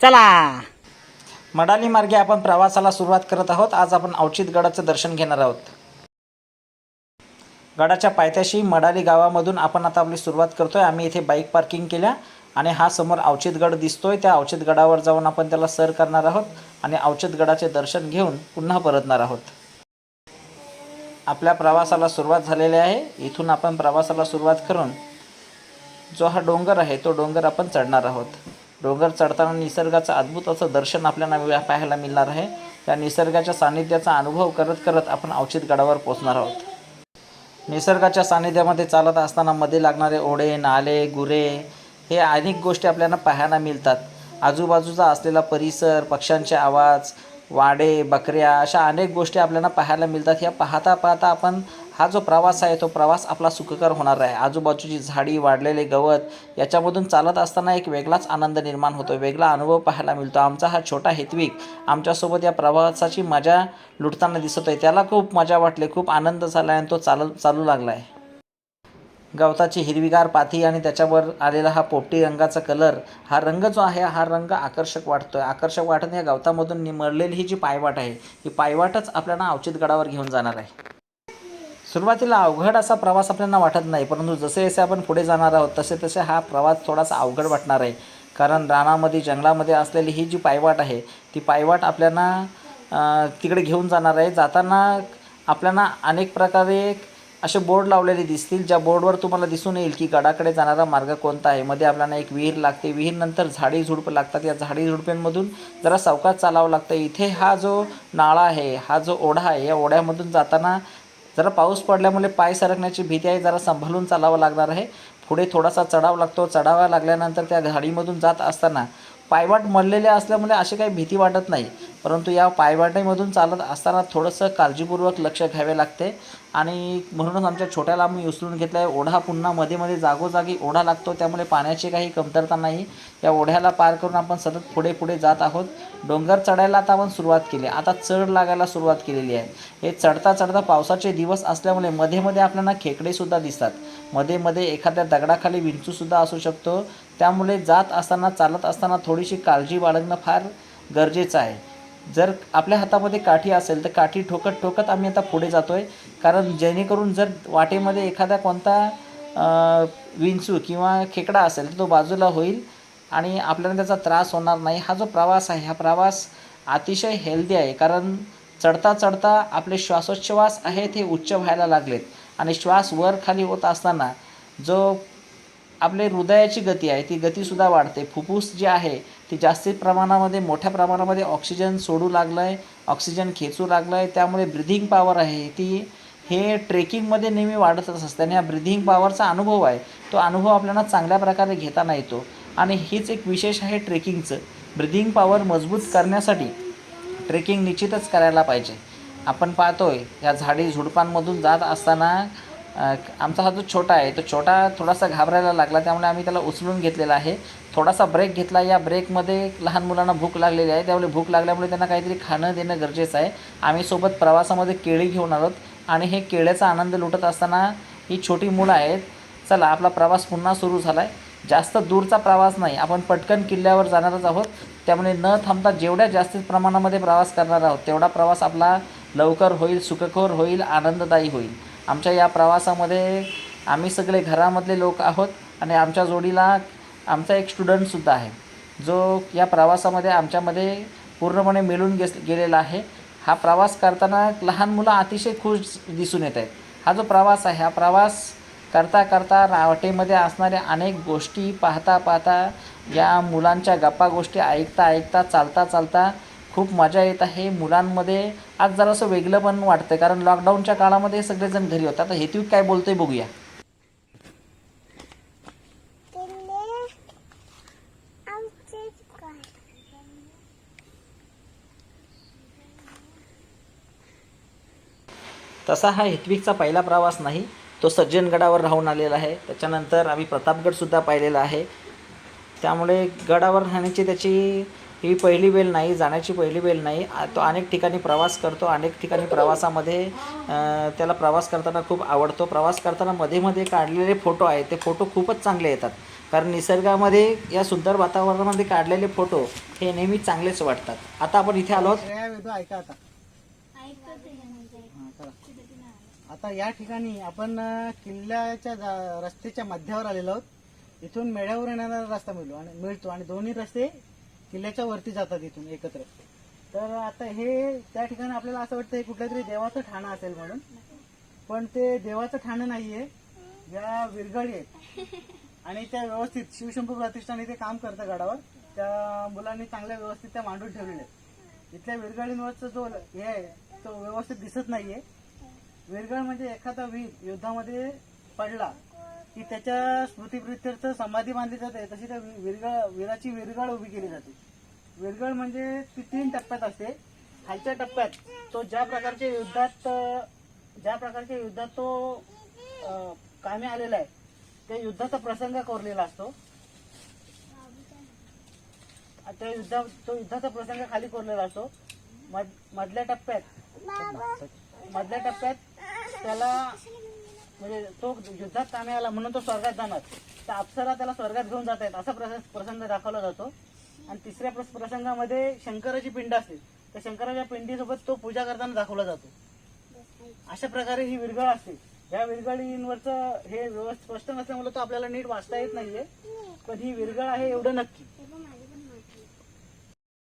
चला. मडाली मार्गे आपण प्रवासाला सुरुवात करत आहोत. आज आपण औचित गडाचं दर्शन घेणार आहोत. गडाच्या पायथ्याशी मडाली गावामधून आपण आता आपली सुरुवात करतोय. आम्ही इथे बाईक पार्किंग केल्या आणि हा समोर अवचित गड दिसतोय. त्या औचित गडावर जाऊन आपण त्याला सर करणार आहोत आणि औचित गडाचे दर्शन घेऊन पुन्हा परतणार आहोत. आपल्या प्रवासाला सुरुवात झालेली आहे. इथून आपण प्रवासाला सुरुवात करून जो हा डोंगर आहे तो डोंगर आपण चढणार आहोत. डोंगर चढताना निसर्गाचं अद्भुत असं दर्शन आपल्याला पाहायला मिळणार आहे. त्या निसर्गाच्या सानिध्याचा अनुभव करत करत आपण अवचित गडावर पोहोचणार आहोत. निसर्गाच्या सानिध्यामध्ये चालत असताना मध्ये लागणारे ओढे नाले गुरे हे अनेक गोष्टी आपल्याला पाहायला मिळतात. आजूबाजूचा असलेला परिसर पक्ष्यांचे आवाज वाडे बकऱ्या अशा अनेक गोष्टी आपल्याला पाहायला मिळतात. ह्या पाहता पाहता आपण हा जो प्रवास आहे तो प्रवास आपला सुखकर होणार आहे. आजूबाजूची झाडी वाढलेले गवत याच्यामधून चालत असताना एक वेगळाच आनंद निर्माण होतो वेगळा अनुभव पाहायला मिळतो. आमचा हा छोटा हेतविक आमच्यासोबत या प्रवासाची मजा लुटताना दिसत आहे त्याला खूप मजा वाटली खूप आनंद झाला आणि तो चाल चालू लागला आहे गवताची हिरवीगार पाथी आणि त्याच्यावर आलेला हा पोपटी रंगाचा कलर हा रंग जो आहे हा रंग आकर्षक वाटतो आहे आकर्षक वाटत या गवतामधून निमरलेली ही जी पायवाट आहे ही पायवाटच आपल्याला अवचित गडावर घेऊन जाणार आहे. सुरुवातीला अवघड असा प्रवास आपल्याला वाटत नाही परंतु जसे जसे आपण पुढे जाणार आहोत तसे तसे हा प्रवास थोडासा अवघड वाटणार आहे. कारण रानामध्ये जंगलामध्ये असलेली ही जी पायवाट आहे ती पायवाट आपल्याला तिकडे घेऊन जाणार आहे. जाताना आपल्याला अनेक प्रकारे असे बोर्ड लावलेले दिसतील. ज्या बोर्डवर तुम्हाला दिसून येईल की गडाकडे जाणारा मार्ग कोणता आहे. मध्ये आपल्याला एक विहीर लागते. विहीरनंतर झाडी झुडपं लागतात. या झाडी झुडपेंमधून जरा सावकाश चालावं लागतं. इथे हा जो नाळा आहे हा जो ओढा आहे या ओढ्यामधून जाताना जरा पाऊस पडल्यामुळे पाय सरकण्याची भीती आहे जरा सांभाळून चालावं लागणार आहे. पुढे थोडासा चढाव लागतो. चढावा लागल्यानंतर त्या झाडीमधून जात असताना पायवाट मळलेल्या असल्यामुळे अशी काही भीती वाटत नाही. परंतु या पायवाटेमधून चालत असताना थोडंसं काळजीपूर्वक लक्ष घ्यावे लागते. आणि म्हणूनच आमच्या छोट्याला आम्ही उचलून घेतला आहे ओढा पुन्हा मध्ये मध्ये जागोजागी ओढा लागतो. त्यामुळे पाण्याची काही कमतरता नाही. या ओढ्याला पार करून आपण सतत पुढे पुढे जात आहोत. डोंगर चढायला आता आपण सुरुवात केली. आता चढ लागायला सुरुवात केलेली आहे. हे चढता चढता पावसाचे दिवस असल्यामुळे मध्ये मध्ये आपल्याला खेकडेसुद्धा दिसतात. मध्ये मध्ये एखाद्या दगडाखाली विंचूसुद्धा असू शकतो. त्यामुळे जात असताना चालत असताना थोडीशी काळजी बाळगणं फार गरजेचं आहे. जर आपल्या हातामध्ये काठी असेल तर काठी ठोकत ठोकत आम्ही आता पुढे जातो आहे कारण जेणेकरून जर वाटेमध्ये एखादा कोणता विंचू किंवा खेकडा असेल तर तो बाजूला होईल आणि आपल्याला त्याचा त्रास होणार नाही. हा जो प्रवास आहे हा प्रवास अतिशय हेल्दी आहे. कारण चढता चढता आपले श्वासोच्छ्वास आहेत हे उच्च व्हायला लागलेत. आणि श्वास वर खाली होत असताना जो आपले हृदयाची गती आहे ती गतीसुद्धा वाढते. फुफ्फुस जे आहे ते जास्तीत प्रमाणामध्ये मोठ्या प्रमाणामध्ये ऑक्सिजन सोडू लागलं आहे ऑक्सिजन खेचू लागलं आहे त्यामुळे ब्रिदिंग पॉवर आहे. ती हे ट्रेकिंगमध्ये नेहमी वाढतच असते आणि हा ब्रिदिंग पॉवरचा अनुभव आहे. तो अनुभव आपल्याला चांगल्या प्रकारे घेताना येतो. आणि हीच एक विशेष आहे ट्रेकिंगचं ब्रिदिंग पॉवर मजबूत करण्यासाठी ट्रेकिंग निश्चितच करायला पाहिजे. आपण पाहतोय या झाडी झुडपांमधून जात असताना आमचा हा जो छोटा आहे तो छोटा थोडासा घाबरायला लागला त्यामुळे आम्ही त्याला उचलून घेतलेला आहे. थोडासा ब्रेक घेतला. या ब्रेकमध्ये लहान मुलांना भूक लागलेली आहे. त्यामुळे भूक लागल्यामुळे त्यांना काहीतरी खाणं देणं गरजेचं आहे. आम्ही सोबत प्रवासामध्ये केळी घेऊन आलोत आणि हे केळ्याचा आनंद लुटत असताना ही छोटी मुलं आहेत. चला आपला प्रवास पुन्हा सुरू झाला आहे जास्त दूरचा प्रवास नाही. आपण पटकन किल्ल्यावर जाणारच आहोत. त्यामुळे न थांबता जेवढ्या जास्तीत प्रमाणामध्ये प्रवास करणार आहोत तेवढा प्रवास आपला लवकर होईल सुखखोर होईल आनंददायी होईल. आमच्या या प्रवासामध्ये आम्ही सगळे घरामधले लोक आहोत आणि आमच्या जोडीला आमचा एक स्टुडंटसुद्धा आहे. जो या प्रवासामध्ये आमच्यामध्ये पूर्णपणे मिळून गेस गेलेला आहे. हा प्रवास करताना लहान मुलं अतिशय खुश दिसून येत आहेत. हा जो प्रवास आहे हा प्रवास करता करता रावटेमध्ये असणाऱ्या अनेक गोष्टी पाहता पाहता या मुलांच्या गप्पा गोष्टी ऐकता ऐकता चालता चालता खूप मजा येत आहे. मुलांमध्ये आज जरासं वेगळं पण वाटतं कारण लॉकडाऊनच्या काळामध्ये सगळेजण घरी होतात आता हेतू काय बोलतोय बघूया. तसा हा हितविकचा पहिला प्रवास नाही तो सज्जनगडावर राहून आलेला आहे. त्याच्यानंतर आम्ही प्रतापगडसुद्धा पाहिलेला आहे. त्यामुळे गडावर राहण्याची त्याची ही पहिली वेळ नाही जाण्याची पहिली वेळ नाही. तो अनेक ठिकाणी प्रवास करतो. अनेक ठिकाणी प्रवासामध्ये त्याला प्रवास करताना खूप आवडतो. प्रवास करताना मध्ये मध्ये काढलेले फोटो आहेत. ते फोटो खूपच चांगले येतात. कारण निसर्गामध्ये या सुंदर वातावरणामध्ये काढलेले फोटो हे नेहमी चांगलेच वाटतात. आता आपण इथे आलो आहोत श्रेया वेदू ऐका आता हा, चला. आता या ठिकाणी आपण किल्ल्याच्या जा- रस्त्याच्या मध्यावर आलेलो आहोत. इथून मेढ्यावर येणारा रस्ता मिळतो आणि मिळतो आणि दोन्ही रस्ते किल्ल्याच्या वरती जातात इथून एकत्र. तर आता हे त्या ठिकाणी आपल्याला असं वाटतं हे कुठल्या तरी देवाचं ठाणं असेल म्हणून. पण ते देवाचं ठाणं नाहीये. या विरगळी आहेत. आणि त्या व्यवस्थित शिवशंभू प्रतिष्ठान इथे काम करतं गडावर. त्या मुलांनी चांगल्या व्यवस्थित त्या मांडून ठेवलेल्या आहेत. इथल्या विरगळींवरचा जो हे आहे तो व्यवस्थित दिसत नाहीये. विरगळ म्हणजे एखादा वीर युद्धामध्ये पडला की त्याच्या स्मृतीप्रित्यर्थ समाधी बांधली जाते. तशी त्या वि- विरगळ वीराची विरगळ उभी केली जाते. विरगळ म्हणजे ती तीन टप्प्यात असते. खालच्या टप्प्यात तो ज्या प्रकारच्या युद्धात ज्या प्रकारच्या युद्धात तो कामे कामी आलेला आहे त्या युद्धाचा प्रसंग कोरलेला असतो. त्या युद्धा तो युद्धाचा प्रसंग खाली कोरलेला असतो. मध- मधल्या टप्प्यात मधल्या टप्प्यात त्याला म्हणजे तो युद्धात कामे आला म्हणून तो स्वर्गात जाणार. तर अप्सरा त्याला स्वर्गात घेऊन जात आहेत असा प्रसंग प्रसंग दाखवला जातो. आणि तिसऱ्या प्रसंगामध्ये शंकराची पिंड असते. त्या शंकराच्या पिंडीसोबत तो पूजा करताना दाखवला जातो. अशा प्रकारे ही विरगळ असते. या विरगळींवरचं हे व्यवस्थित स्पष्ट नसल्यामुळे तो आपल्याला नीट वाचता येत नाहीये. पण ही विरगळ आहे एवढं नक्की.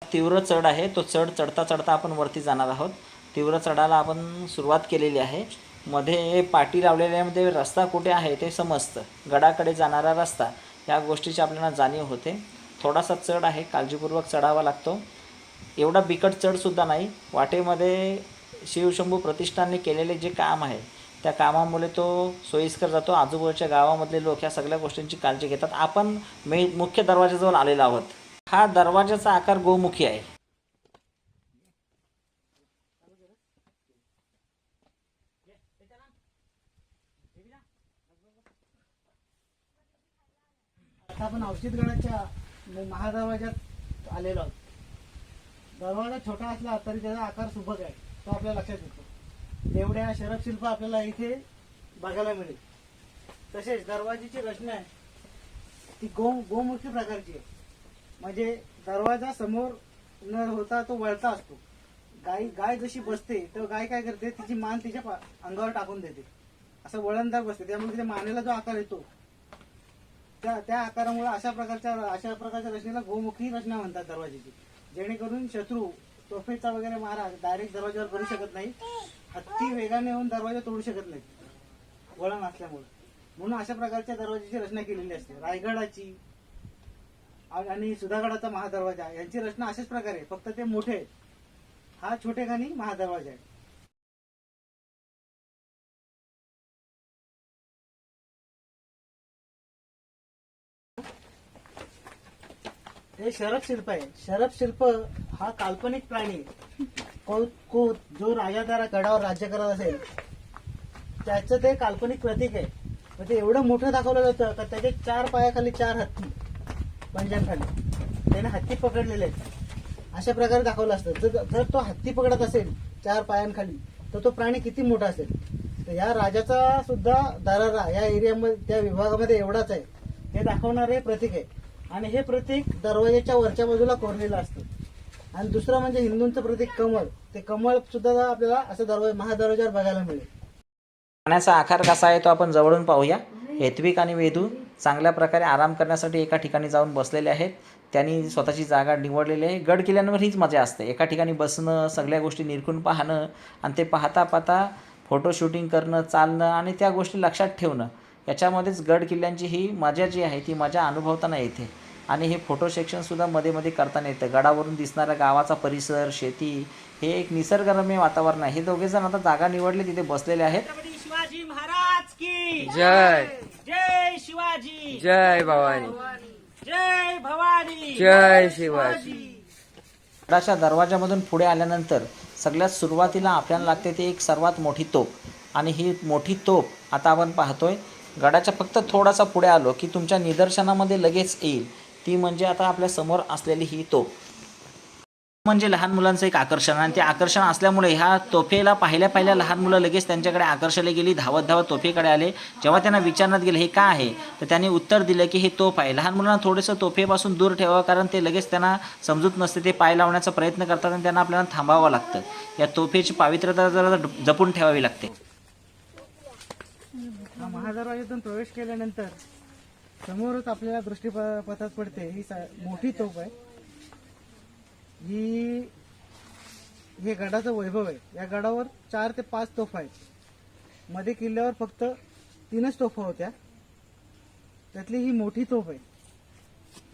तीव्र चढ आहे तो चढ चढता चढता आपण वरती जाणार आहोत. तीव्र चढायला आपण सुरुवात केलेली आहे. मध्ये पाटी लावलेल्यामध्ये रस्ता कुठे आहे ते समजतं. गडाकडे जाणारा रस्ता या गोष्टीची आपल्याला जाणीव होते. थोडासा चढ आहे काळजीपूर्वक चढावा लागतो. एवढा बिकट चढसुद्धा नाही. वाटेमध्ये शिवशंभू प्रतिष्ठानने केलेले जे काम आहे त्या कामामुळे तो सोयीस्कर जातो. आजूबाजूच्या गावामधले लोक ह्या सगळ्या गोष्टींची काळजी घेतात. आपण मे मुख्य दरवाजाजवळ आलेलो आहोत. हा दरवाजाचा आकार गोमुखी आहे. आता आपण औषधगडाच्या महादरवाज्यात आलेलो आहोत. दरवाजा छोटा असला तरी त्याचा आकार सुबक आहे तो आपल्या लक्षात येतो. एवढ्या शरद शिल्प आपल्याला इथे बघायला मिळेल. तसेच दरवाजाची रचना आहे ती गो गोमुखी प्रकारची आहे. म्हणजे दरवाजा समोर न होता तो वळता असतो. गाय गाय जशी बसते तर गाय काय करते तिची मान तिच्या पा- अंगावर टाकून देते. असं वळणदार बसते त्यामुळे तिच्या मानेला जो आकार येतो त्या त्या आकारामुळे अशा प्रकारच्या अशा प्रकारच्या रचनेला गोमुखी रचना म्हणतात दरवाजाची. जेणेकरून शत्रू तोफेचा वगैरे मारा डायरेक्ट दरवाजावर करू शकत नाही हत्ती वेगाने येऊन दरवाजा तोडू शकत नाही वळण असल्यामुळे. म्हणून अशा प्रकारच्या दरवाजाची रचना केलेली असते. रायगडाची आणि सुधागडाचा महादरवाजा यांची रचना अशाच प्रकारे आहे. फक्त ते मोठे आहेत. हा छोटेखानी महादरवाजा आहे. हे शरभ शिल्प आहे. शरभ शिल्प हा काल्पनिक प्राणी. आहे. को- जो राजा गडावर राज्य करत असेल त्याचं ते काल्पनिक प्रतीक आहे. म्हणजे एवढं मोठं दाखवलं जातं का त्याचे चार पायाखाली चार हत्ती पंजांखाली त्याने हत्ती पकडलेले आहेत. अशा प्रकारे दाखवलं असतं. जर जर तो हत्ती पकडत असेल चार पायांखाली तर तो प्राणी किती मोठा असेल? तर या राजाचा सुद्धा दरारा या एरियामध्ये त्या विभागामध्ये एवढाच आहे. हे दाखवणारे प्रतीक आहे. आणि हे प्रतीक दरवाजाच्या वरच्या बाजूला कोरलेलं असतं. आणि दुसरं म्हणजे हिंदूंचं प्रतीक कमळ. ते कमळ सुद्धा आपल्याला असं दरवाजा महादरवाजावर बघायला मिळेल. पाण्याचा आकार कसा आहे तो आपण जवळून पाहूया. हेत्विक आणि वेदू चांगल्या प्रकारे आराम करण्यासाठी एका ठिकाणी जाऊन बसलेले आहेत. त्यांनी स्वतःची जागा निवडलेली आहे. गड किल्ल्यांवर हीच मजा असते. एका ठिकाणी बसणं सगळ्या गोष्टी निरखून पाहणं आणि ते पाहता पाहता फोटो शूटिंग करणं चालणं आणि त्या गोष्टी लक्षात ठेवणं. याच्यामध्येच गड किल्ल्यांची ही मजा जी आहे ती मजा अनुभवताना येते. आणि हे फोटो सेक्शनसुद्धा मध्ये मध्ये करताना येतं. गडावरून दिसणारा गावाचा परिसर शेती हे एक निसर्गरम्य वातावरण आहे. हे दोघेजण आता जागा निवडले तिथे बसलेले आहेत. शिवाजी महाराज की जय. जय शिवाजी. जय भवानी. जय भवानी. जय शिवाजी. गडाच्या दरवाजामधून पुढे आल्यानंतर सगळ्यात सुरुवातीला आपल्याला लागते ते एक सर्वात मोठी तोप आणि ही मोठी तोप आता आपण पाहतोय गडाच्या फक्त थोडासा पुढे आलो की तुमच्या निदर्शनामध्ये लगेच येईल. ती म्हणजे आता आपल्यासमोर असलेली ही तोफ. म्हणजे लहान मुलांचं एक आकर्षण आणि ते आकर्षण असल्यामुळे ह्या तोफेला पाहिल्या पाहिल्या लहान मुलं लगेच त्यांच्याकडे आकर्षले गेली धावत धावत तोफेकडे आले. जेव्हा त्यांना विचारण्यात गेले हे का आहे? तर त्यांनी उत्तर दिलं की हे तोफ आहे. लहान मुलांना थोडंसं तोफेपासून दूर ठेवावं कारण ते लगेच त्यांना समजूत नसते. ते पाय लावण्याचा प्रयत्न करतात आणि त्यांना आपल्याला थांबावं लागतं. या तोफेची पावित्र्यता जरा जपून ठेवावी लागते. हा महादरवाज्यातून प्रवेश केल्यानंतर समोरच आपल्याला दृष्टीपथात पडते ही सा- मोठी तोफ आहे. ही हे गडाचं वैभव आहे. या गडावर चार ते पाच तोफा आहेत. मध्ये किल्ल्यावर फक्त तीनच तोफा होत्या. त्यातली ही मोठी तोफ आहे.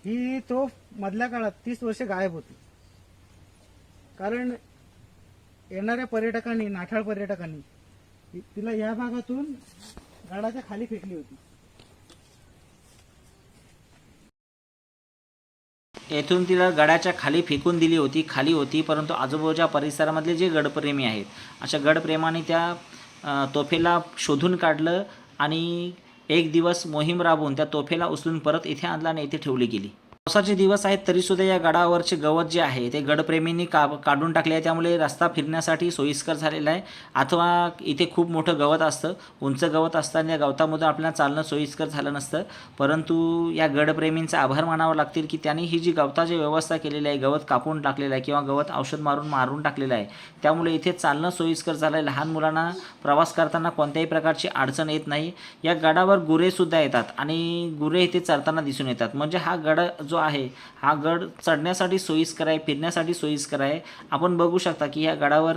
ही तोफ मधल्या काळात तीस वर्ष गायब होती. कारण येणाऱ्या पर्यटकांनी नाठाळ पर्यटकांनी तिला या भागातून गडाच्या खाली फेकली होती. येथून तिला गडाच्या खाली फेकून दिली होती खाली होती परंतु आजूबाजूच्या परिसरामधले जे गडप्रेमी आहेत अशा गडप्रेमाने त्या तोफेला शोधून काढलं आणि एक दिवस मोहीम राबवून त्या तोफेला उचलून परत इथे आणला आणि इथे ठेवली गेली. पावसाचे दिवस आहेत तरीसुद्धा या गडावरचे गवत जे आहे ते गडप्रेमींनी का काढून टाकले आहे. त्यामुळे रस्ता फिरण्यासाठी सोयीस्कर झालेला आहे. अथवा इथे खूप मोठं गवत असतं उंच गवत असतं आणि या गवतामधून आपल्याला चालणं सोयीस्कर झालं नसतं. परंतु या गडप्रेमींचा आभार मानावं लागतील की त्यांनी ही जी गवताची व्यवस्था केलेली आहे गवत कापून टाकलेलं आहे किंवा गवत औषध मारून मारून टाकलेलं आहे त्यामुळे इथे चालणं सोयीस्कर झालं आहे. लहान मुलांना प्रवास करताना कोणत्याही प्रकारची अडचण येत नाही. या गडावर गुरेसुद्धा येतात आणि गुरे इथे चरताना दिसून येतात. म्हणजे हा गड जो आहे हा गड चढण्यासाठी सोयीस्कर आहे फिरण्यासाठी सोयीस्कर आहे. आपण बघू शकता की या गडावर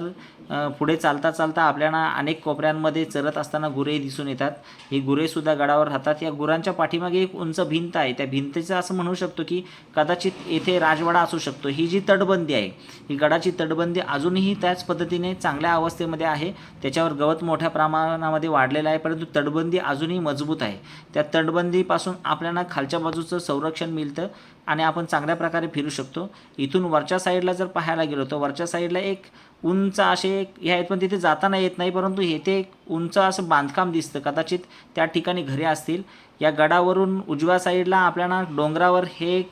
पुढे चालता चालता आपल्याला अनेक कोपऱ्यांमध्ये चरत असताना गुरे दिसून येतात. ही गुरेसुद्धा गडावर राहतात. या गुरांच्या पाठीमागे एक उंच भिंत आहे. त्या भिंतीचं असं म्हणू शकतो की कदाचित येथे राजवाडा असू शकतो. ही जी तटबंदी आहे ही गडाची तटबंदी अजूनही त्याच पद्धतीने चांगल्या अवस्थेमध्ये आहे. त्याच्यावर गवत मोठ्या प्रमाणामध्ये वाढलेलं आहे परंतु तटबंदी अजूनही मजबूत आहे. त्या तटबंदीपासून आपल्याला खालच्या बाजूचं संरक्षण मिळतं. आणि आपण चांगल्या प्रकारे फिरू शकतो. इथून वरच्या साईडला जर पाहायला गेलो तर वरच्या साईडला एक उंच असे एक हे आहेत पण तिथे जाताना येत नाही परंतु येथे एक उंच असं बांधकाम दिसतं. कदाचित त्या ठिकाणी घरे असतील. या गडावरून उजव्या साईडला आपल्याला डोंगरावर हे एक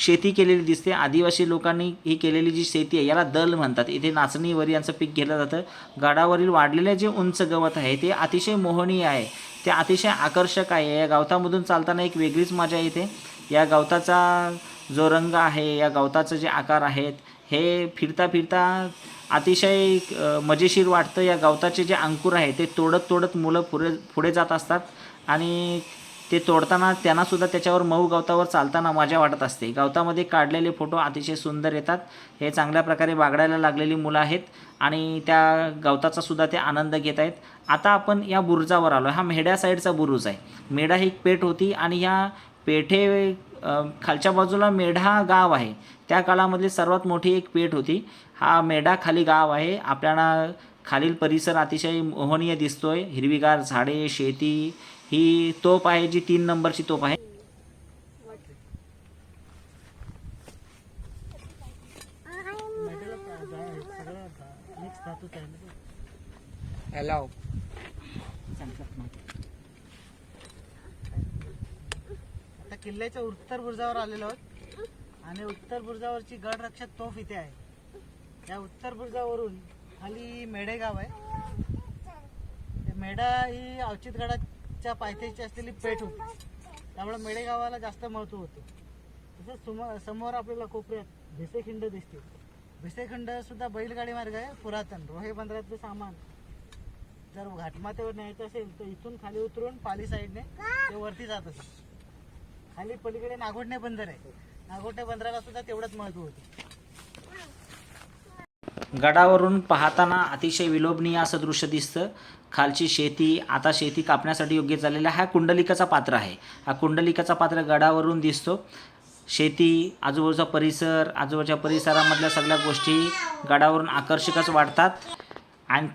शेती केलेली दिसते. आदिवासी लोकांनी ही केलेली जी शेती आहे याला दल म्हणतात. इथे नाचणीवर यांचं पीक घेतलं जातं. गडावरील वाढलेले जे उंच गवत आहे ते अतिशय मोहनीय आहे. ते अतिशय आकर्षक आहे. या गवतामधून चालताना एक वेगळीच मजा येते. या गवताचा जो रंग आहे या गवताचं जे आकार आहेत हे फिरता फिरता अतिशय मजेशीर वाटतं. या गवताचे जे अंकुर आहे ते तोडत तोडत मुलं पुढे पुढे जात असतात. आणि ते तोडताना त्यांनासुद्धा त्याच्यावर मऊ गवतावर चालताना मजा वाटत असते. गवतामध्ये काढलेले फोटो अतिशय सुंदर येतात. हे चांगल्या प्रकारे बागडायला लागलेली मुलं आहेत आणि त्या गवताचा सुद्धा ते आनंद घेत आहेत. आता आपण या बुरुजावर आलो. हा मेढ्या साईडचा बुरुज आहे. मेढा ही पेठ होती आणि ह्या पेठे खालच्या बाजूला मेढा गाव आहे. त्या काळामधली सर्वात मोठी एक पेठ होती. हा मेढा खाली गाव आहे. आपल्याला खालील परिसर अतिशय मोहनीय दिसतोय. हिरवीगार झाडे शेती ही तोप आहे जी तीन नंबरची तोप आहे. आता किल्ल्याच्या उत्तर बुर्जावर आलेलो आहोत. आणि उत्तर बुर्जावरची गड रक्षक तोफ इथे आहे. या उत्तर बुर्जावरून खाली मेढे गाव आहे मेढा ही अवचित च्या पायथ्याची असलेली पेठ होती. त्यामुळे मेडेगावाला जास्त महत्त्व होतं. तसंच समोर समोर आपल्याला कोपऱ्यात भिसेखिंड दिसते भिसेखिंड सुद्धा बैलगाडी मार्ग आहे पुरातन. रोहे बंदरातलं सामान. जर घाटमाथ्यावर न्यायचं असेल तर इथून खाली उतरून पाली साईडने ते वरती जात असेल. खाली पलीकडे नागोठणे बंदर आहे. नागोठणे बंदराला सुद्धा तेवढंच महत्त्व होतं. गडावरून पाहताना अतिशय विलोभनीय असं दृश्य दिसतं. खालची शेती आता शेती कापण्यासाठी योग्य झालेला हा कुंडलिकाचा पात्र आहे. हा कुंडलिकाचा पात्र गडावरून दिसतो. शेती आजूबाजूचा परिसर आजूबाजूच्या परिसरामधल्या सगळ्या गोष्टी गडावरून आकर्षकच वाटतात. आणि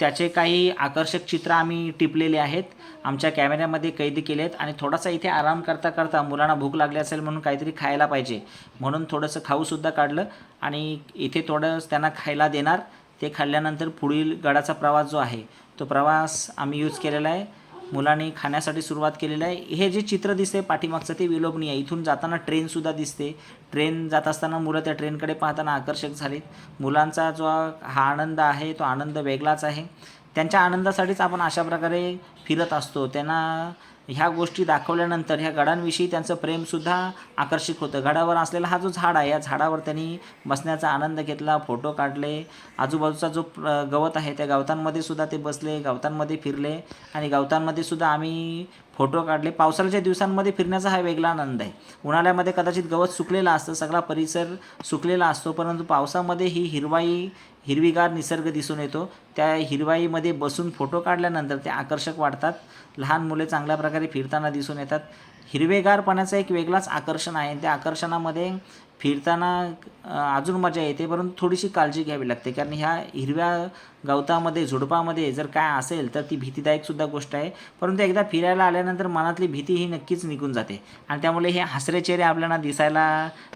त्याचे काही आकर्षक चित्र आम्ही टिपलेले आहेत. आमच्या कॅमेऱ्यामध्ये कैद केले आहेत आणि थोडासा इथे आराम करता करता मुलांना भूक लागली असेल म्हणून काहीतरी खायला पाहिजे. म्हणून थोडंसं खाऊसुद्धा काढलं आणि इथे थोडं त्यांना खायला देणार. ते खाल्ल्यानंतर पुढील गडाचा प्रवास जो आहे तो प्रवास आम्ही यूज केलेला आहे. मुलांनी खाण्यासाठी सुरुवात केलेलं आहे. हे जे चित्र दिसते पाठीमागचं ते विलोभनीय आहे. इथून जाताना ट्रेनसुद्धा दिसते. ट्रेन जात असताना मुलं त्या ट्रेनकडे पाहताना आकर्षक झालीत. मुलांचा जो हा आनंद आहे तो आनंद वेगळाच आहे. त्यांच्या आनंदासाठीच आपण अशा प्रकारे फिरत असतो. त्यांना ह्या गोष्टी दाखवल्यानंतर ह्या गडांविषयी त्यांचं प्रेमसुद्धा आकर्षित होतं. गडावर असलेला हा जो झाड आहे या झाडावर त्यांनी बसण्याचा आनंद घेतला फोटो काढले. आजूबाजूचा जो प्र- गवत आहे त्या गवतांमध्ये सुद्धा ते बसले गवतांमध्ये फिरले आणि गवतांमध्ये सुद्धा आम्ही फोटो काढले. पावसाळ्याच्या दिवसांमध्ये फिरण्याचा हा वेगळा आनंद आहे. उन्हाळ्यामध्ये कदाचित गवत सुकलेलं असतं सगळा परिसर सुकलेला असतो परंतु पावसामध्ये ही हिरवाई हिरवीगार निसर्ग दिसून येतो. त्या हिरवाईमध्ये बसून फोटो काढल्यानंतर ते आकर्षक वाटतात. लहान मुले चांगल्या प्रकारे फिरताना दिसून येतात. हिरवेगारपणाचं एक वेगळाच आकर्षण आहे. त्या आकर्षणामध्ये फिरताना अजून मजा येते परंतु थोडीशी काळजी घ्यावी लागते. कारण ह्या हिरव्या गवतामध्ये झुडपामध्ये जर काय असेल तर ती भीतीदायकसुद्धा गोष्ट आहे. परंतु एकदा फिरायला आल्यानंतर मनातली भीती ही नक्कीच निघून जाते. आणि त्यामुळे हे हसरे चेहरे आपल्याला दिसायला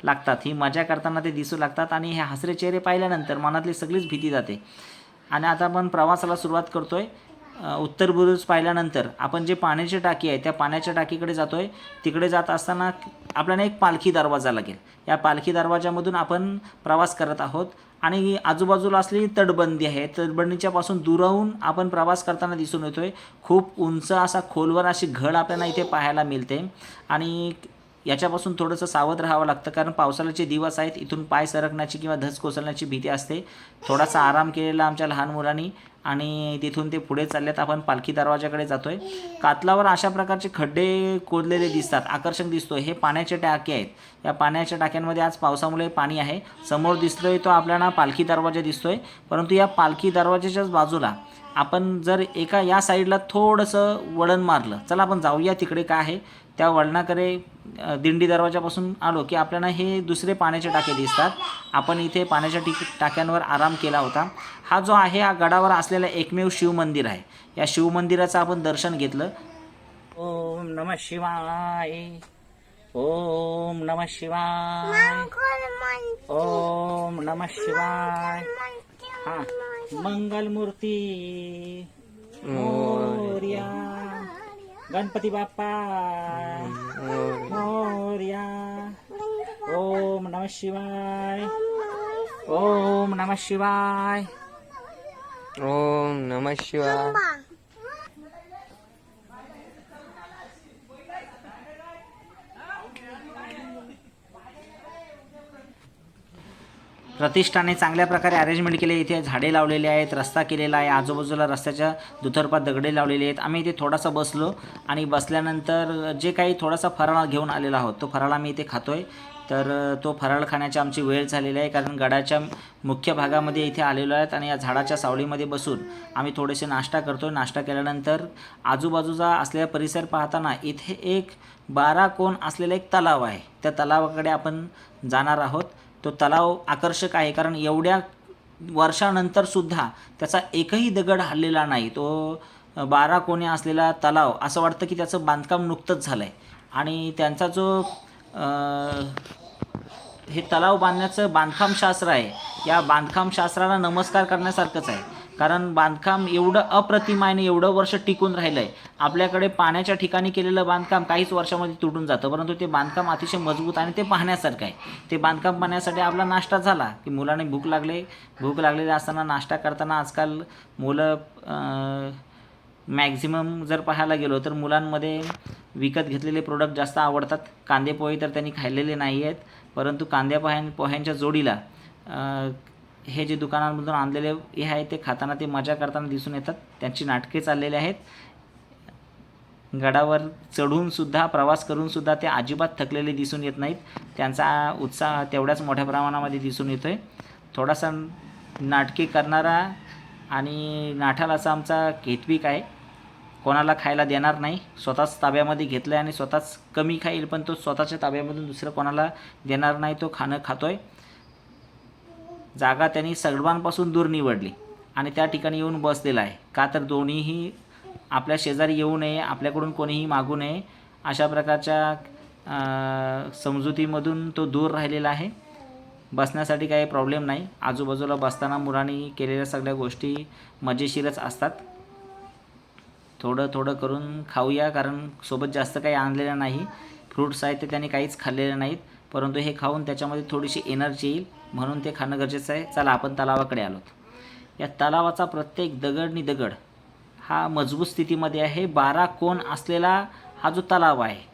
लागतात. ही मजा करताना ते दिसू लागतात आणि हे हसरे चेहरे पाहिल्यानंतर मनातली सगळीच भीती जाते. आणि आता आपण प्रवासाला सुरुवात करतो आहे उत्तर बुरुज पाहिल्यानंतर आपण जे पाण्याची टाकी आहे त्या पाण्याच्या टाकीकडे जातो आहे तिकडे जात असताना आपल्याला एक पालखी दरवाजा लागेल. या पालखी दरवाजामधून आपण प्रवास करत आहोत. आणि आजूबाजूला असलेली तटबंदी आहे. तटबंदीच्या पासून दुरावून आपण प्रवास करताना दिसून येतो आहे खूप उंच असा खोलवर अशी घड आपल्याला इथे पाहायला मिळते. आणि याच्यापासून थोडंसं सावध राहावं लागतं कारण पावसाळ्याचे दिवस आहेत इथून पाय सरकण्याची किंवा धस कोसळण्याची भीती असते. थोडासा आराम केलेला आमच्या लहान मुलांनी आणि तिथून ते पुढे चालल्यात. आपण पालखी दरवाजाकडे जातोय. कातलावर अशा प्रकारचे खड्डे खोदलेले दिसतात आकर्षक दिसतो हे पाण्याचे टाके आहेत. या पाण्याच्या टाक्यांमध्ये आज पावसामुळे पाणी आहे. समोर दिसतोय तो आपल्याला पालखी दरवाजा दिसतोय. परंतु या पालखी दरवाजाच्याच बाजूला आपण जर एका या साईडला थोडंसं वळण मारलं चला आपण जाऊया तिकडे काय आहे. त्या वळणाकडे दिंडी दरवाजापासून आलो की आपल्याला हे दुसरे पाण्याचे टाके दिसतात. आपण इथे पाण्याच्या टिक टाक्यांवर आराम केला होता. हा जो आहे हा गडावर असलेला एकमेव शिवमंदिर आहे. या शिवमंदिराचं आपण दर्शन घेतलं. ओम नम शिवाय. ओम नम शिवाय. ओम नम शिवाय. हा मंगलमूर्ती. मोर्या. गणपती बाप्पा मोर्या ओम नम शिवाय ओम नम शिवाय ओम नम शिवाय प्रतिष्ठाने चांगल्या प्रकारे अरेंजमेंट केले. इथे झाडे लावलेले आहेत रस्ता केलेला आहे. आजूबाजूला रस्त्याच्या दुतर्फात दगडे लावलेले आहेत. आम्ही इथे थोडासा बसलो आणि बसल्यानंतर जे काही थोडासा फराळ घेऊन आलेला आहोत तो फराळ आम्ही इथे खातो आहे तर तो फराळ खाण्याची आमची वेळ झालेली आहे कारण गडाच्या मुख्य भागामध्ये इथे आलेलो आहेत आणि या झाडाच्या सावलीमध्ये बसून आम्ही थोडेसे नाश्ता करतो नाश्ता केल्यानंतर आजूबाजूचा असलेला परिसर पाहताना इथे एक बारा कोण असलेला एक तलाव आहे. त्या तलावाकडे आपण जाणार आहोत. तो तलाव आकर्षक आहे कारण एवढ्या वर्षानंतर सुद्धा त्याचा एकही दगड हल्लेला नाही. तो बारा कोणी असलेला तलाव असं वाटतं की त्याचं बांधकाम नुकतंच झालं आहे आणि त्यांचा जो हे तलाव बांधण्याचं बांधकाम शास्त्र आहे या बांधकाम शास्त्राला नमस्कार करण्यासारखंच आहे. कारण बांधकाम एवढं अप्रतिम आहे आणि एवढं वर्ष टिकून राहिलं आहे आपल्याकडे पाण्याच्या ठिकाणी केलेलं बांधकाम काहीच वर्षामध्ये तुटून जातं परंतु ते बांधकाम अतिशय मजबूत आणि ते पाहण्यासारखं आहे. ते बांधकाम पाहण्यासाठी आपला नाश्ता झाला की मुलांनी भूक लागले. भूक लागलेली असताना नाश्ता करताना आजकाल मुलं मॅक्झिमम जर पाहायला गेलो तर मुलांमध्ये विकत घेतलेले प्रोडक्ट जास्त आवडतात. कांदे पोहे तर त्यांनी खाल्लेले नाही आहेत परंतु कांद्या पोह्यां पोह्यांच्या जोडीला हे जे दुकानांमधून आणलेले हे आहे ते खाताना ते मजा करताना दिसून येतात. त्यांची नाटके चाललेली आहेत. गडावर चढूनसुद्धा प्रवास करूनसुद्धा ते अजिबात थकलेले दिसून येत नाहीत. त्यांचा उत्साह तेवढ्याच मोठ्या प्रमाणामध्ये दिसून येतो आहे थोडासा नाटके करणारा आणि नाठाल असा आमचा केतविक आहे. कोणाला खायला देणार नाही. स्वतःच ताब्यामध्ये घेतलं आहे आणि स्वतःच कमी खाईल पण तो स्वतःच्या ताब्यामधून दुसरं कोणाला देणार नाही तो खाणं खातो आहे जागा त्यांनी सर्वांपासून दूर निवडली आणि त्या ठिकाणी येऊन बसलेला आहे. का तर दोन्हीही आपल्या शेजारी येऊ नये आपल्याकडून कोणीही मागू नये अशा प्रकारच्या समजुतीमधून तो दूर राहिलेला आहे. बसण्यासाठी काही प्रॉब्लेम नाही. आजूबाजूला बसताना मुलांनी केलेल्या सगळ्या गोष्टी मजेशीरच असतात. थोडं थोडं करून खाऊया कारण सोबत जास्त काही आणलेलं नाही. फ्रूट्स आहेत ते त्यांनी काहीच खाल्लेले नाहीत. परंतु हे खाऊन त्याच्यामध्ये थोडीशी एनर्जी येईल म्हणून ते खाणं गरजेचं आहे. चला आपण तलावाकडे आलोत या तलावाचा प्रत्येक दगडनी दगड हा मजबूत स्थितीमध्ये आहे. बारा कोण असलेला हा जो तलाव आहे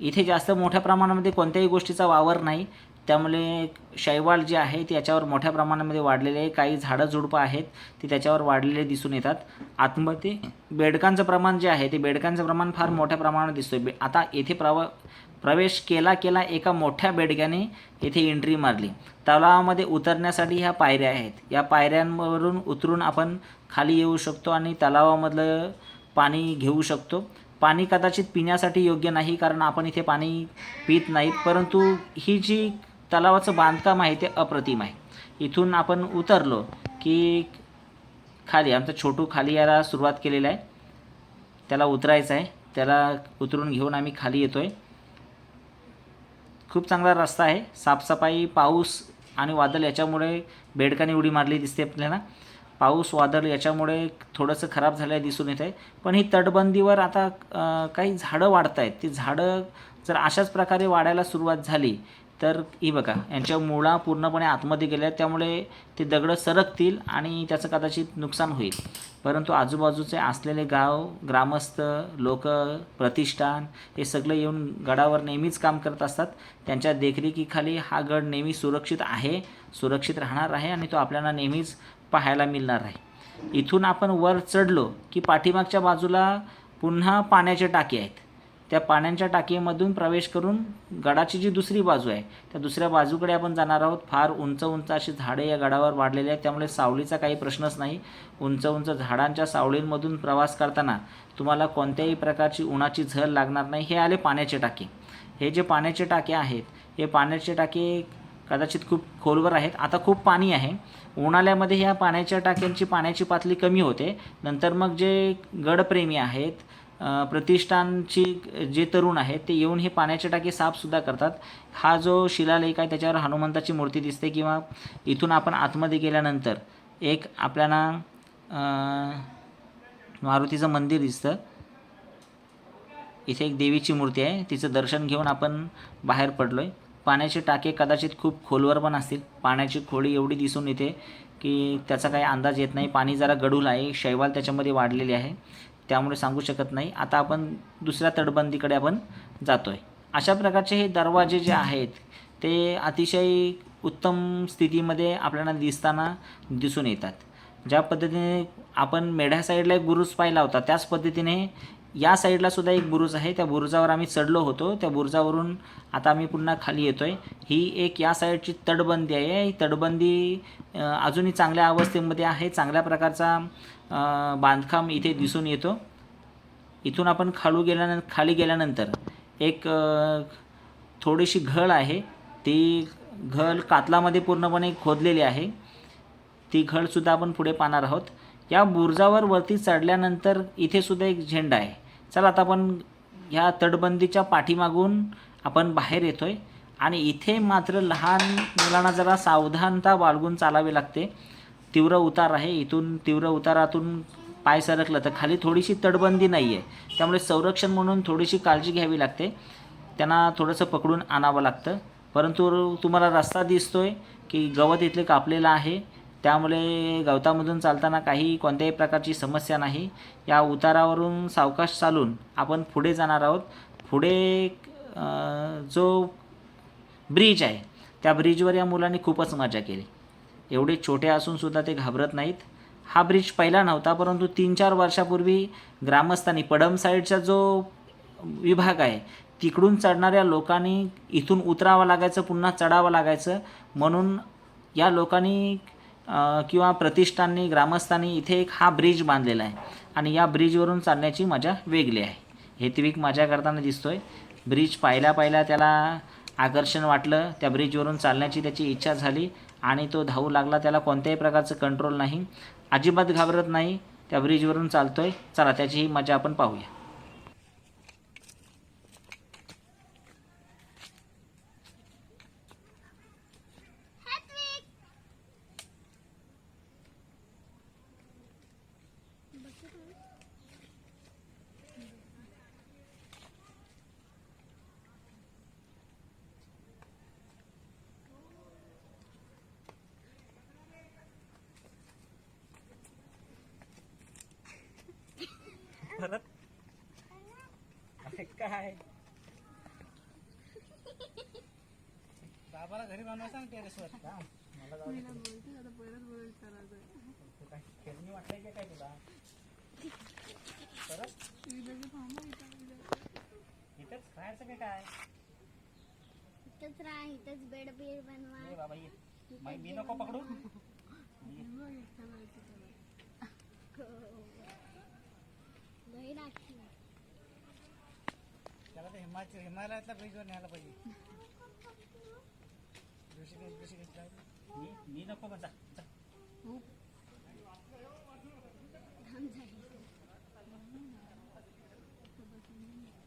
इथे जास्त मोठ्या प्रमाणामध्ये कोणत्याही गोष्टीचा वावर नाही. त्यामुळे शैवाल जे आहे ते याच्यावर मोठ्या प्रमाणामध्ये वाढलेले आहे काही झाडं झुडपं आहेत ते त्याच्यावर वाढलेले दिसून येतात. आतमध्ये बेडकांचं प्रमाण जे आहे ते बेडकांचं प्रमाण फार मोठ्या प्रमाणात दिसतोय. बे आता येथे प्रवा प्रवेश केला केला एका मोठ्या बेडग्याने येथे एंट्री मारली. तलावामध्ये उतरण्यासाठी ह्या पायऱ्या आहेत. या पायऱ्यांवरून उतरून आपण खाली येऊ शकतो आणि तलावामधलं पाणी घेऊ शकतो. पाणी कदाचित पिण्यासाठी योग्य नाही कारण आपण इथे पाणी पित नाहीत परंतु ही जी तलावाचं बांधकाम आहे ते अप्रतिम आहे. इथून आपण उतरलो की खाली आमचा छोटू खाली यायला सुरुवात केलेला आहे. त्याला उतरायचं आहे. त्याला उतरून घेऊन आम्ही खाली येतो आहे खूप चांगला रस्ता आहे. साफसफाई पाऊस आणि वादळ याच्यामुळे बेडकाने उडी मारली दिसते आपल्याला. पाऊस वादळ याच्यामुळे थोडंसं खराब झालं दिसून येत आहे पण ही तटबंदीवर आता काही झाडं वाढत आहेत ती झाडं जर अशाच प्रकारे वाढायला सुरुवात झाली तर ही बघा यांच्या मुळा पूर्णपणे आतमध्ये गेल्या आहेत त्यामुळे ते दगडं सरकतील आणि त्याचं कदाचित नुकसान होईल. परंतु आजूबाजूचे असलेले गाव ग्रामस्थ लोक प्रतिष्ठान हे सगळं येऊन गडावर नेहमीच काम करत असतात. त्यांच्या देखरेखीखाली हा गड नेहमी सुरक्षित आहे सुरक्षित राहणार आहे आणि तो आपल्याला नेहमीच पाहायला मिळणार आहे. इथून आपण वर चढलो की पाठीमागच्या बाजूला पुन्हा पाण्याचे टाके आहेत. त्या पाण्याच्या टाकीमधून प्रवेश करून गडाची जी दुसरी बाजू आहे त्या दुसऱ्या बाजूकडे आपण जाणार आहोत. फार उंच उंच अशी झाडे या गडावर वाढलेली आहेत. त्यामुळे सावलीचा काही प्रश्नच नाही. उंच उंच झाडांच्या सावलींमधून प्रवास करताना तुम्हाला कोणत्याही प्रकारची उन्हाची झल लागणार नाही. हे आले पाण्याचे टाके. हे जे पाण्याचे टाके आहेत हे पाण्याचे टाके कदाचित खूप खोलवर आहेत. आता खूप पाणी आहे. उन्हाळ्यामध्ये ह्या पाण्याच्या टाक्यांची पाण्याची पातळी कमी होते. नंतर मग जे गडप्रेमी आहेत प्रतिष्ठानची जे तरुण आहेत ते येऊन हे पाण्याचे टाके साफसुद्धा करतात. हा जो शिलालेख आहे त्याच्यावर हनुमंताची मूर्ती दिसते किंवा इथून आपण आतमध्ये गेल्यानंतर एक आपल्याला मारुतीचं मंदिर दिसतं. इथे एक देवीची मूर्ती आहे. तिचं दर्शन घेऊन आपण बाहेर पडलो आहे पाण्याचे टाके कदाचित खूप खोलवर पण असतील. पाण्याची खोळी एवढी दिसून येते की त्याचा काही अंदाज येत नाही. पाणी जरा गढूल आहे. शैवाल त्याच्यामध्ये वाढलेले आहे. त्यामुळे सांगू शकत नाही. आता आपण दुसऱ्या तटबंदीकडे आपण जातो आहे अशा प्रकारचे हे दरवाजे जे आहेत ते अतिशय उत्तम स्थितीमध्ये आपल्याला दिसताना दिसून येतात. ज्या पद्धतीने आपण मेढ्या साईडला एक बुरुज पाहिला होता त्याच पद्धतीने या साईडला सुद्धा एक बुरुज आहे. त्या बुरुजावर आम्ही चढलो होतो. त्या बुरुजावरून आता आम्ही पुन्हा खाली येतो आहे ही एक या साईडची तटबंदी आहे. ही तटबंदी अजूनही चांगल्या अवस्थेमध्ये आहे. चांगल्या प्रकारचा बांधकाम इथे दिसून येतो. इथून आपण खालू गेल्यानं खाली गेल्यानंतर एक थोडीशी घळ आहे. ती घळ कातलामध्ये पूर्णपणे खोदलेली आहे. ती घळसुद्धा आपण पुढे पाहणार आहोत. या बुरजावर वरती चढल्यानंतर इथेसुद्धा एक झेंडा आहे. चला आता आपण ह्या तटबंदीच्या पाठीमागून आपण बाहेर येतो आहे आणि इथे मात्र लहान मुलांना जरा सावधानता बाळगून चालावी लागते. तीव्र उतार आहे इथून तीव्र उतारातून पाय सरकलं तर खाली थोडीशी तटबंदी नाही आहे त्यामुळे संरक्षण म्हणून थोडीशी काळजी घ्यावी लागते. त्यांना थोडंसं पकडून आणावं लागतं. परंतु तुम्हाला रस्ता दिसतो आहे की गवत इथले कापलेलं आहे. त्यामुळे गवतामधून चालताना काही कोणत्याही प्रकारची समस्या नाही. या उतारावरून सावकाश चालून आपण पुढे जाणार आहोत. पुढे जो ब्रिज आहे त्या ब्रिजवर या मुलांनी खूपच मजा केली. एवढे छोटे असूनसुद्धा ते घाबरत नाहीत. हा ब्रिज पहिला नव्हता परंतु तीन चार वर्षापूर्वी ग्रामस्थांनी पडम साईडचा जो विभाग आहे तिकडून चढणाऱ्या लोकांनी इथून उतरावं लागायचं पुन्हा चढावं लागायचं. म्हणून या लोकांनी किंवा प्रतिष्ठाननी ग्रामस्थांनी इथे एक हा ब्रिज बांधलेला आहे. आणि या ब्रिजवरून चालण्याची मजा वेगळी आहे. हे तिविक मजा करताना दिसतोय. ब्रिज पाहिल्या पाहिल्या त्याला आकर्षण वाटलं. त्या ब्रिजवरून चालण्याची त्याची इच्छा झाली. आणि तो धावू लागला त्याला कोणत्याही प्रकारचं कंट्रोल नाही. अजिबात घाबरत नाही. त्या ब्रिजवरून चालतोय. चला त्याची ही मजा आपण पाहूया. काय? बाबाला घरी बनवायचं ना टेरेसवर मला जाऊ दे. तू काय खेळणी वाटलंय की काय तुला? परत? इथंच खायचं काय काय? इथंच राहा इथंच बेड बीड बनवा. ए बाबा ये. मी मी नको पकडू. लागते त्याला तर हिमाचल हिमालयातल्या ब्रिजवर न्यायला पाहिजे. ऋषिकेश ऋषिकेश जायचं. मी मी नको. थांब झाली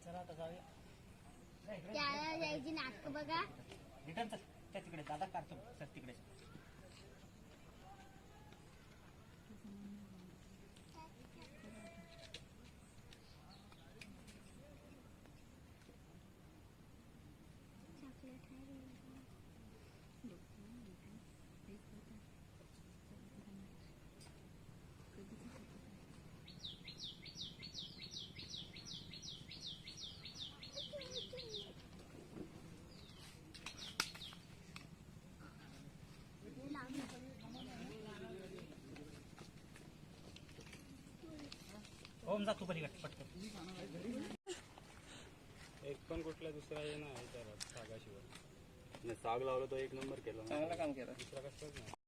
चला आता जाऊया. जा इकडे. त्याला जायची नाटक बघा. रिटर्न चल. त्या तिकडे. दादा काढतो. सर तिकडे चॉकलेट आहे ओम जा तू पलीकडे पटकन. एक पण कुठला दुसरा हे नाही सागाशिवाय. साग लावलं तो एक नंबर केला चांगलं काम केलं. दुसरा नाही.